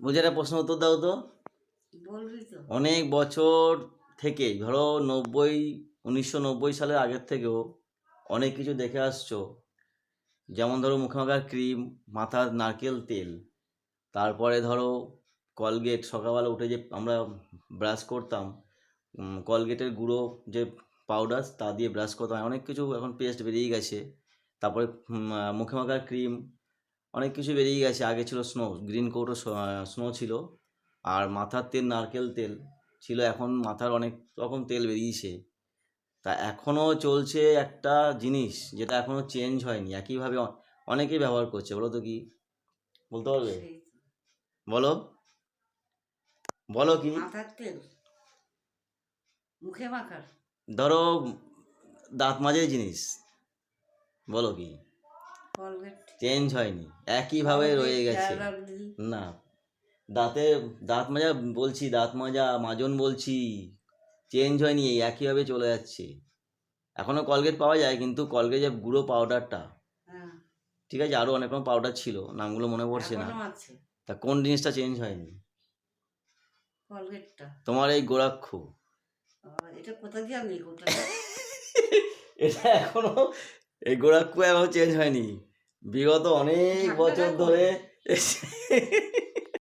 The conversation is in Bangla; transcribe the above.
বলছি একটা প্রশ্ন উত্তর দাও তো। অনেক বছর থেকে ধরো নব্বই উনিশশো নব্বই সালের আগের থেকেও অনেক কিছু দেখে আসছো। যেমন ধরো মুখে মাখার ক্রিম মাথার নারকেল তেল তারপরে ধরো কলগেট সকালবেলা উঠে যে আমরা ব্রাশ করতাম কলগেটের গুঁড়ো যে পাউডার তা দিয়ে ব্রাশ করতাম। অনেক কিছু এখন পেস্ট বেরিয়ে গেছে। তারপরে মুখে মাখার ক্রিম অনেক কিছু বেরিয়ে গেছে। আগে ছিল স্নো গ্রিন কোটও স্নো ছিল। আর মাথার তেল নারকেল তেল ছিল। এখন মাথার অনেক রকম তেল বেরিয়েছে। তা এখনও চলছে একটা জিনিস যেটা এখনও চেঞ্জ হয়নি। একইভাবে অনেকেই ব্যবহার করছে। বলো তো কি? বলতে পারবে? বলো। বলো কি? মুখে মাখার? ধরো দাঁত মাঝের জিনিস। বলো কি? চেঞ্জ হয়নি। একইভাবে রয়ে গেছে। না। দাঁতে দাঁত মাজা বলছি দাঁত মাজা মাজন বলছি। চেঞ্জ হয়নি এই একইভাবে চলে যাচ্ছে। এখনও কলগেট পাওয়া যায় কিন্তু কলগেট যে গুঁড়ো পাউডারটা হ্যাঁ। ঠিক আছে আরও অনেক রকম পাউডার ছিল নামগুলো মনে পড়ছে না। তা কোন জিনিসটা চেঞ্জ হয়নি? কলগেটটা তোমার এই গোরাক্ষ। এটা কোথা দিয়ে কোথা এটা এখনও এই গোরাক্ষ এখনও চেঞ্জ হয়নি। বিগত অনেক বছর ধরে